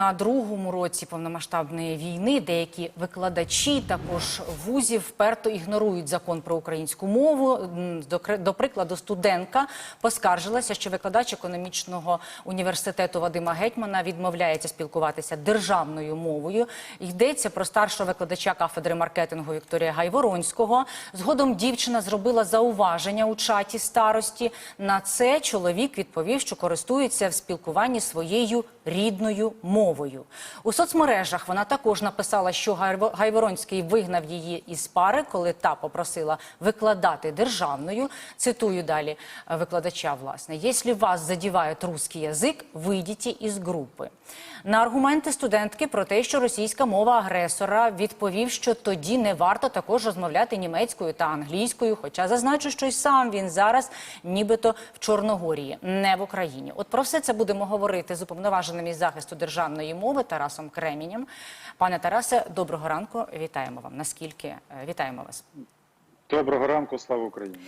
На другому році повномасштабної війни деякі викладачі також вузів вперто ігнорують закон про українську мову. До, прикладу, студентка поскаржилася, що викладач економічного університету Вадима Гетьмана відмовляється спілкуватися державною мовою. Йдеться про старшого викладача кафедри маркетингу Вікторія Гайворонського. Згодом дівчина зробила зауваження у чаті старості. На це чоловік відповів, що користується в спілкуванні своєю рідною мовою. У соцмережах вона також написала, що Гайво- Гайворонський вигнав її із пари, коли та попросила викладати державною. Цитую далі е, викладача, власне. «Якщо вас задіває русский язик, вийдіть із групи. На аргументи студентки про те, що російська мова агресора, відповів, що тоді не варто також розмовляти німецькою та англійською. Хоча зазначу, що й сам він зараз нібито в Чорногорії, не в Україні. От про все це будемо говорити з уповноваженим із захисту державної мови Тарасом Кремінем. Пане Тарасе, доброго ранку. Вітаємо вам. Наскільки е, вітаємо вас? Доброго ранку, слава Україні.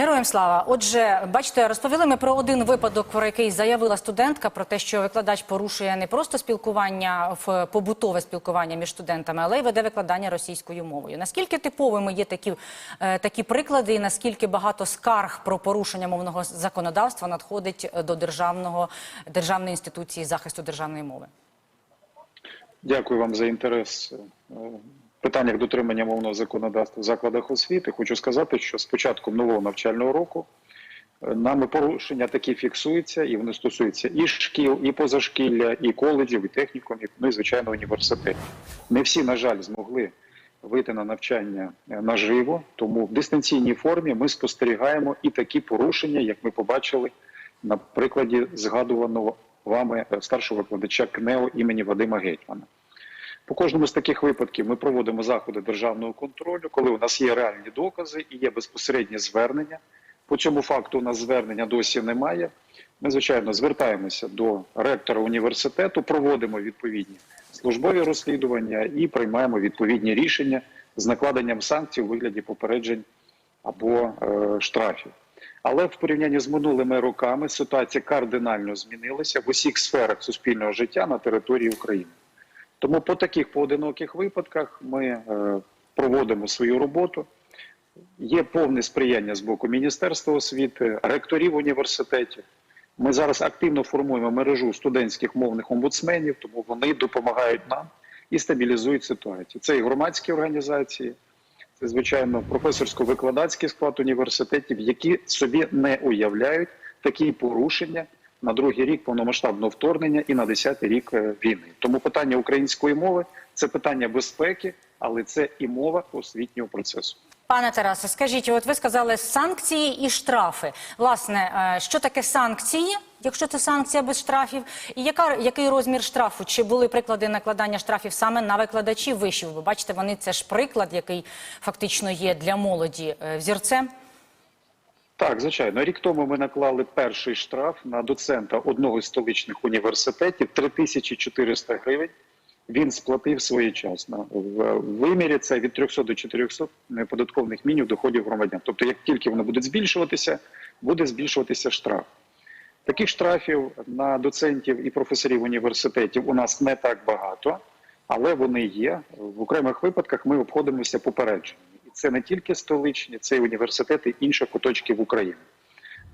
Героям слава. Отже, бачите, розповіли ми про один випадок, про який заявила студентка, про те, що викладач порушує не просто спілкування в побутове спілкування між студентами, але й веде викладання російською мовою. Наскільки типовими є такі, е, такі приклади, і наскільки багато скарг про порушення мовного законодавства надходить до державного державної інституції захисту державної мови? Дякую вам за інтерес е, питаннях дотримання мовного законодавства в закладах освіти. Хочу сказати, що з початком нового навчального року е, нами порушення такі фіксуються, і вони стосуються і шкіл, і позашкілля, і коледжів, і технікумів, ну і звичайно університетів. Не всі, на жаль, змогли вийти на навчання е, наживо, тому в дистанційній формі ми спостерігаємо і такі порушення, як ми побачили на прикладі згадуваного вами е, старшого викладача КНЕО імені Вадима Гетьмана. По кожному з таких випадків ми проводимо заходи державного контролю, коли у нас є реальні докази і є безпосереднє звернення. По цьому факту у нас звернення досі немає. Ми, звичайно, звертаємося до ректора університету, проводимо відповідні службові розслідування і приймаємо відповідні рішення з накладенням санкцій у вигляді попереджень або е, штрафів. Але в порівнянні з минулими роками ситуація кардинально змінилася в усіх сферах суспільного життя на території України. Тому по таких поодиноких випадках ми е, проводимо свою роботу. Є повне сприяння з боку Міністерства освіти, ректорів університетів. Ми зараз активно формуємо мережу студентських мовних омбудсменів, тому вони допомагають нам і стабілізують ситуацію. Це і громадські організації, це звичайно професорсько-викладацький склад університетів, які собі не уявляють такі порушення на другий рік повномасштабного вторгнення і на десятий рік е, війни. Тому питання української мови це питання безпеки, але це і мова освітнього процесу. Пане Тарасе, скажіть, от ви сказали санкції і штрафи. Власне, е, що таке санкції, якщо це санкція без штрафів, і яка, який розмір штрафу? Чи були приклади накладання штрафів саме на викладачів вишів? Ви бачите, вони це ж приклад, який фактично є для молоді е, взірцем. Так, звичайно, рік тому ми наклали перший штраф на доцента одного з столичних університетів 3400 гривень. Він сплатив своєчасно. В вимірі це від 300 до 400 неподаткових мінімум доходів громадян. Тобто, як тільки вони будуть збільшуватися, буде збільшуватися штраф. Таких штрафів на доцентів і професорів університетів у нас не так багато, але вони є. В окремих випадках ми обходимося попередженнями. Це не тільки столичні, це й університети інших куточків України.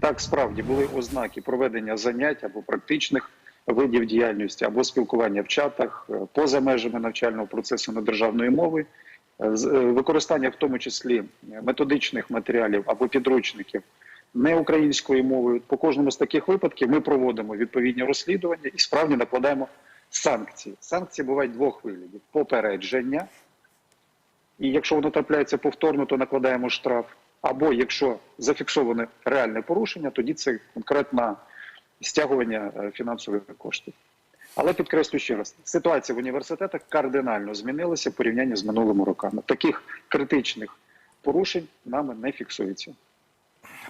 Так, справді були ознаки проведення занять або практичних видів діяльності, або спілкування в чатах е, поза межами навчального процесу на державної мови, е, е, використання в тому числі методичних матеріалів або підручників не українською мовою. По кожному з таких випадків ми проводимо відповідні розслідування і справді накладаємо санкції. Санкції бувають двох виглядів: попередження, і якщо воно трапляється повторно, то накладаємо штраф. Або якщо зафіксоване реальне порушення, тоді це конкретне стягування е, фінансових коштів. Але підкреслю ще раз, ситуація в університетах кардинально змінилася в порівнянні з минулими роками. Таких критичних порушень нами не фіксується.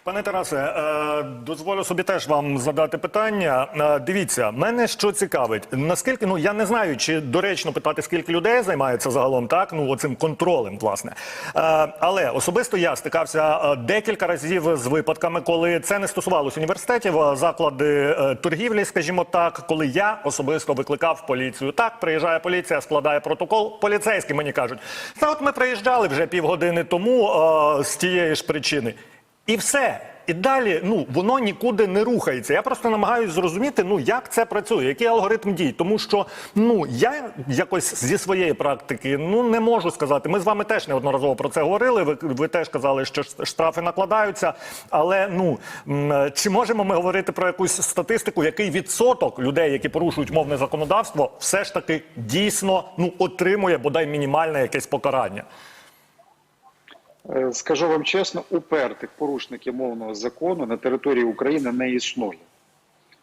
Пане Тарасе, е, дозволю собі теж вам задати питання. Е, Дивіться, мене що цікавить, наскільки ну я не знаю, чи доречно питати, скільки людей займається загалом так, ну оцим контролем, власне. Е, Але особисто я стикався декілька разів з випадками, коли це не стосувалося університетів, заклади торгівлі, скажімо так, коли я особисто викликав поліцію. Так, приїжджає поліція, складає протокол. Поліцейські мені кажуть, та от ми приїжджали вже півгодини тому з тієї ж причини. І все. І далі ну воно нікуди не рухається. Я просто намагаюся зрозуміти, ну як це працює, який алгоритм дій. Тому що ну я якось зі своєї практики ну не можу сказати. Ми з вами теж неодноразово про це говорили. Ви, ви теж казали, що штрафи накладаються. Але ну чи можемо ми говорити про якусь статистику, який відсоток людей, які порушують мовне законодавство, все ж таки дійсно ну отримує бодай мінімальне якесь покарання? Е, Скажу вам чесно, упертих порушників мовного закону на території України не існує.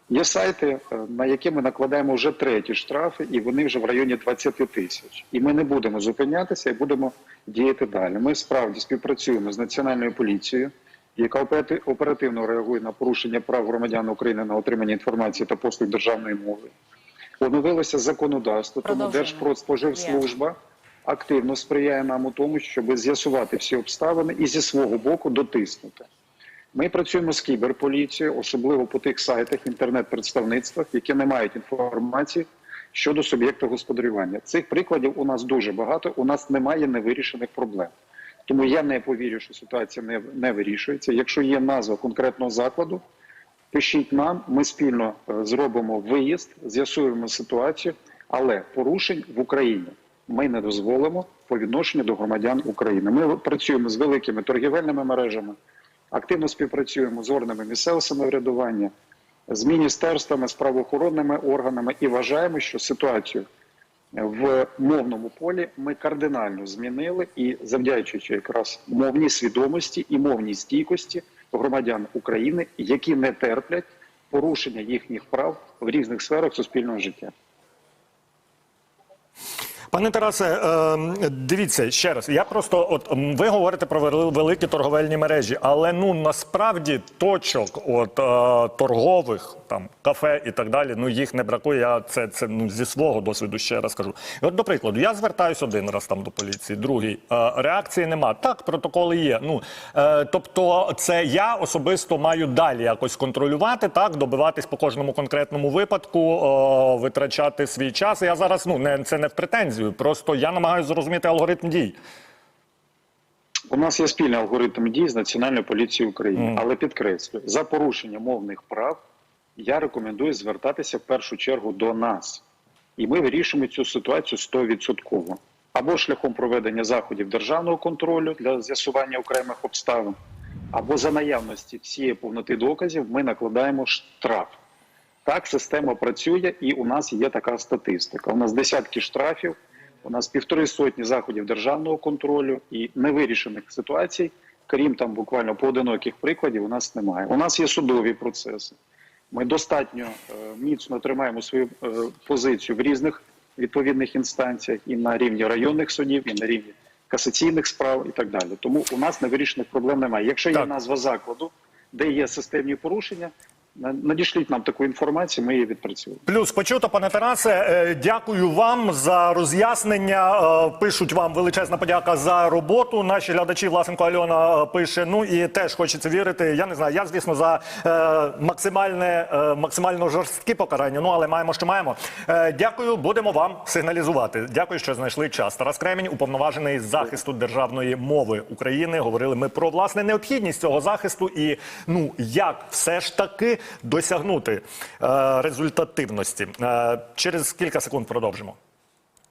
Є сайти, е, на які ми накладаємо вже треті штрафи, і вони вже в районі 20 тисяч. І ми не будемо зупинятися і будемо діяти далі. Ми справді співпрацюємо з Національною поліцією, яка оперативно реагує на порушення прав громадян України на отримання інформації та послуг державної мови. Оновилося законодавство, тому. Держпродспоживслужба активно сприяє нам у тому, щоб з'ясувати всі обставини і зі свого боку дотиснути. Ми працюємо з кіберполіцією, особливо по тих сайтах, інтернет-представництвах, які не мають інформації щодо суб'єкта господарювання. Цих прикладів у нас дуже багато. У нас немає невирішених проблем. Тому я не повірю, що ситуація не, не вирішується. Якщо є назва конкретного закладу, пишіть нам, ми спільно е, зробимо виїзд, з'ясуємо ситуацію, але порушень в Україні ми не дозволимо по відношенню до громадян України. Ми працюємо з великими торгівельними мережами, активно співпрацюємо з органами місцевого самоврядування, з міністерствами, з правоохоронними органами і вважаємо, що ситуацію в мовному полі ми кардинально змінили і завдячуючи якраз мовній свідомості і мовній стійкості громадян України, які не терплять порушення їхніх прав в різних сферах суспільного життя. Пане Тарасе, е, дивіться ще раз. Я просто от ви говорите про великі торговельні мережі, але ну насправді точок, от е, торгових там кафе і так далі. Ну їх не бракує. Я це, це ну зі свого досвіду ще раз кажу. От, до прикладу, я звертаюсь один раз там до поліції, другий е, реакції нема. Так, протоколи є. Ну тобто, це я особисто маю далі якось контролювати, так добиватись по кожному конкретному випадку, витрачати свій час. Я зараз ну не це не в претензію. Просто я намагаюся зрозуміти алгоритм дій. У нас є спільний алгоритм дій з Національною поліцією України, але підкреслюю, за порушення мовних прав я рекомендую звертатися в першу чергу до нас. І ми вирішуємо цю ситуацію 100%. Або шляхом проведення заходів державного контролю для з'ясування окремих обставин, або за наявності всієї повноти доказів ми накладаємо штраф. Так система працює, і у нас є така статистика. У нас десятки штрафів, у нас півтори сотні заходів державного контролю і невирішених ситуацій, крім там буквально поодиноких прикладів, у нас немає. У нас є судові процеси. Ми достатньо е, міцно тримаємо свою е, позицію в різних відповідних інстанціях і на рівні районних судів, і на рівні касаційних справ, і так далі. Тому у нас невирішених проблем немає. Якщо є Так. назва закладу, де є системні порушення, надішліть нам таку інформацію, ми її відпрацюємо. Плюс почуто, пане Тарасе. Е, Дякую вам за роз'яснення. Е, Пишуть вам величезна подяка за роботу. Наші глядачі Власенко Альона е, пише. Ну і теж хочеться вірити. Я не знаю. Я звісно за максимальне максимально жорсткі покарання. Ну але маємо, що маємо. Дякую, будемо вам сигналізувати. Дякую, що знайшли час. Тарас Кремінь, уповноважений з захисту державної мови України. Говорили ми про власне необхідність цього захисту і ну як все ж таки досягнути е, результативності. Е, через кілька секунд продовжимо.